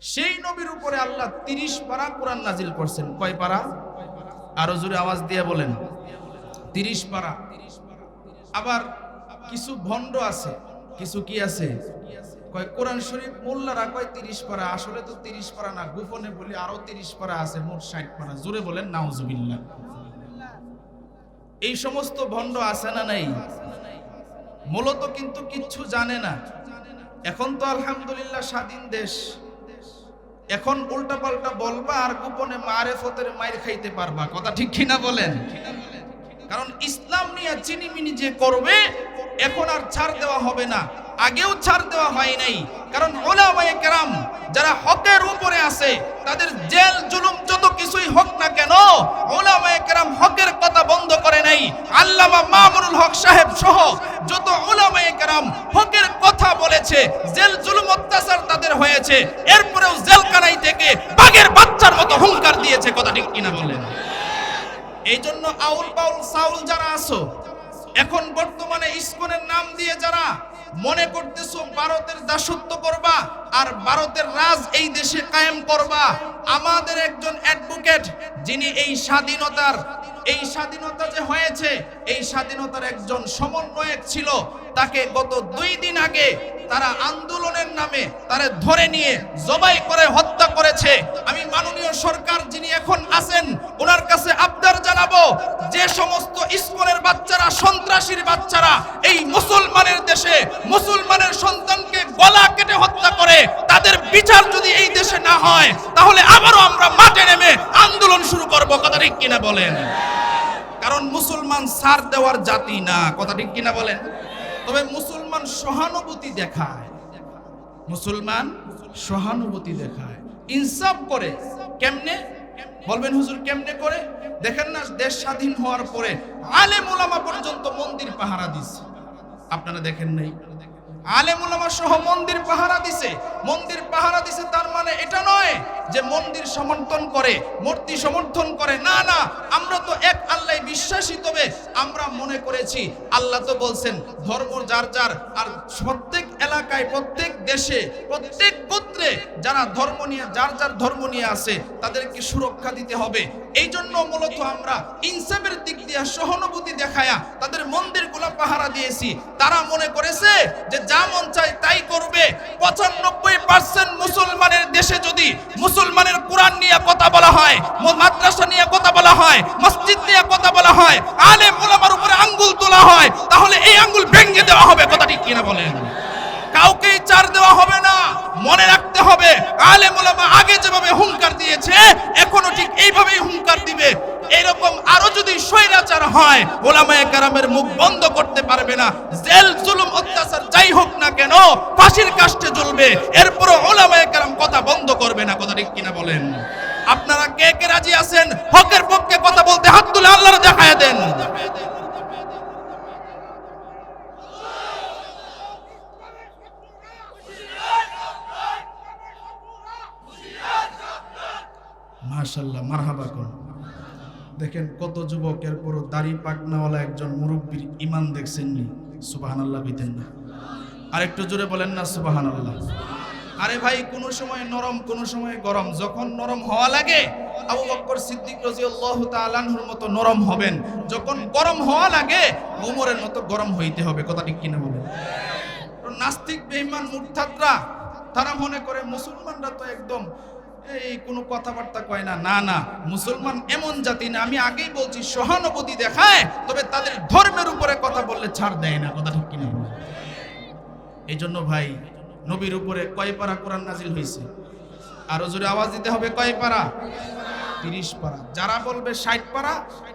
সেই নবীর উপরে আল্লাহ তিরিশ পারা কোরআন নাজিল করছেন। কয় পারা? আরও জোরে আওয়াজ দিয়ে বলেন। তিরিশ পারা। আবার কিছু ভণ্ড আছে। কিছু কি আছে? কয় কোরআন শরীফ মোল্লারা কয় তিরিশ পারা। আসলে তো তিরিশ পারা না, গোপনে বলি আরও তিরিশ পারা আছে, মোট ষাট পারা। জোরে বলেন, নাউজুবিল্লাহ। এই সমস্ত ভণ্ড আছে না নাই? মূলত কিন্তু কিচ্ছু জানে না। এখন তো আলহামদুলিল্লাহ স্বাধীন দেশ। এখন উল্টা পাল্টা বলবা আর গোপনে মারে ফতের মায়ের খাইতে পারবা। কথা ঠিক কিনা বলেন? কারণ ইসলাম নিয়ে চিনিমিনি যে করবে, এখন আর ছাড় দেওয়া হবে না। আগেও ছাড় দেওয়া হয় নাই। কারণ ওলামায়ে কেরাম যারা হকের উপরে আছে, তাদের জেল, জুলুম যত কিছুই হোক না কেন, ওলামায়ে কেরাম হকের কথা বন্ধ করে নাই। আল্লামা মামুনুল হক সাহেব সহ যত ওলামায়ে কেরাম হকের বলেছে, জেল জুলুম অত্যাচার তাদের হয়েছে। এরপরেও জেলখানায় থেকে বাঘের বাচ্চার মতো হুঙ্কার দিয়েছে, কথা ঠিক কিনা বলেন এই জন্য আউল বাউল সাউল যারা আছো, এখন বর্তমানে ইসকনের নাম দিয়ে যারা মনে করতেছো ভারতের দাসত্ব করবা আর ভারতের রাজ এই দেশে কায়েম করবা, আমাদের একজন অ্যাডভোকেট যিনি এই স্বাধীনতার এই স্বাধীনতা যে হয়েছে, এই স্বাধীনতার একজন সমন্বয়ক ছিল, তাকে গত দুই দিন আগে তারা আন্দোলনের নামে তারে ধরে নিয়ে জবাই করে হত্যা করেছে। আমি মাননীয় সরকার যিনি এখন আছেন, ওনার কাছে আবদার জানাব, যে সমস্ত ইসকনের বাচ্চারা, সন্ত্রাসীর বাচ্চারা এই মুসলমানের দেশে মুসলমানের সন্তানকে গলা কেটে হত্যা করে, তাদের বিচার যদি এই দেশে না হয়, তাহলে আবারও আমরা মাঠে নেমে আন্দোলন শুরু করব, কথা ঠিক কিনা বলেন। কারণ মুসলমান সার দেওয়ার জাতি না। কথা ঠিক কিনা বলেন? তবে মুসলমান সহানুভূতি দেখায়। মুসলমান সহানুভূতি দেখায়। ইনসাফ করে। কেমনে? বলবেন হুজুর, কেমনে করে? দেখেন না, দেশ স্বাধীন হওয়ার পরে আলে ওলামা পর্যন্ত মন্দির পাহারা দিছে আপনারা দেখেন নাই? সহ মন্দির পাহারা মন্দির পাহারা তার মানে এটা নয় যে মন্দির সমর্থন করে, মূর্তি সমর্থন করে। না না, আমরা তো এক আমরা মনে করেছি তো বলছেন ধর্ম যার যার, আর প্রত্যেক এলাকায় প্রত্যেক দেশে, প্রত্যেক গোত্রে যারা ধর্ম নিয়ে, যার যার ধর্ম নিয়ে আছে, তাদেরকে সুরক্ষা দিতে হবে। এই জন্য মূলত আমরা ইনসাফের দিক দিয়ে সহানুভূতি দেখায়া তাদের মন্দিরগুলো পাহারা দিয়েছি। তারা মনে করেছে যে যা মন চায় তাই করবে। পঁচানব্বই পার্সেন্ট মুসলমানের দেশে যদি মুসলমানের কোরআন নিয়ে কথা বলা হয়, মাদ্রাসা নিয়ে কথা বলা হয়, মসজিদ নিয়ে কথা বলা হয়, আলেম ওলামার উপরে আঙ্গুল তোলা হয়, তাহলে এই আঙ্গুল ভেঙে দেওয়া হবে। কথাটি কিনা বলেন কাউকেই চার দেওয়া হবে না মনে রাখতে হবে আলেম ওলামা আগে যেভাবে হুঙ্কার দিয়েছে, এখনও ঠিক এইভাবেই হুঙ্কার দিবে। এরকম আরও যদি স্বৈরাচার হয় ওলামায়ে কারামের মুখ বন্ধ করতে পারবে না। জেল, জুলুম, অত্যাচার যাই হোক না কেন, ফাঁসির কাষ্টে জ্বলবে। এরপরও ওলামায়ে কারাম কথা বন্ধ করবে না, কথা ঠিক কিনা বলেন? আপনারা কে কে রাজি আছেন? হকের পক্ষে কথা বলতে হাত তুলে আল্লাহর দেখায় দেন। মাশাল্লাহ মারহাবা কোন? দেখেন কত যুবকের পরও দাড়ি পাকনাওয়ালা একজন মুরব্বীর ইমান দেখছেন নি? সুবাহান আল্লাহ বিতেন না। আর একটু জোরে বলেন না সুবাহান আল্লাহ আরে ভাই, কোন সময় নরম, কোন সময় গরম। যখন নরম হওয়া লাগে, আবু বক্কর সিদ্দিক রাদিয়াল্লাহু তাআলার মতো নরম হবেন। যখন গরম হওয়া লাগে, ওমরের মতো গরম হইতে হবে। কথা ঠিক কিনা বলেন? নাস্তিক, বেঈমান মুরতাদরা তারা মনে করে মুসলমানরা তো একদম এই কোনো কথাবার্তা কয় না না না, মুসলমান এমন জাতি না, আমি আগেই বলছি, সহানুভূতি দেখায়, তবে তাদের ধর্মের উপরে কথা বললে ছাড় দেয় না, কথা ঠিক কিনা? এই জন্য ভাই, নবীর উপরে কয় পারা কোরআন নাজিল হয়েছে? আরও জোরে আওয়াজ দিতে হবে, কয় পারা? তিরিশ পারা। যারা বলবে ষাট পারা,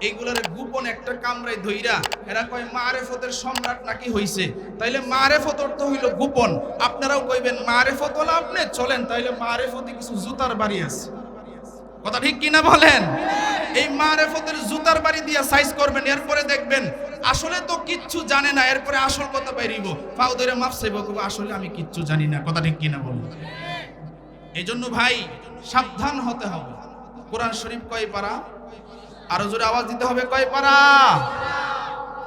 এইগুলোর গোপন একটা কামরায় ধইরা এরা কয়, মারেফতের সম্রাট নাকি হইছে? তাইলে মারেফত অর্থ হইল গোপন। আপনারাও কইবেন, মারেফত হলো আপনি চলেন। তাইলে মারেফতে কিছু জুতার বাড়ি আছে। কথা ঠিক কিনা বলেন? এই মারেফতের জুতার বাড়ি দিয়া সাইজ করবেন, এরপরে দেখবেন, আসলে তো কিচ্ছু জানে না, এরপরে আসল কথা বেরিব পাও ধরে মাপ আসলে আমি কিচ্ছু জানি না। কথা ঠিক কিনা বলব এই জন্য ভাই, সাবধান হতে হবে। কোরআন শরীফ কয় পারা? আরও জোরে আওয়াজ দিতে হবে কয় পারা?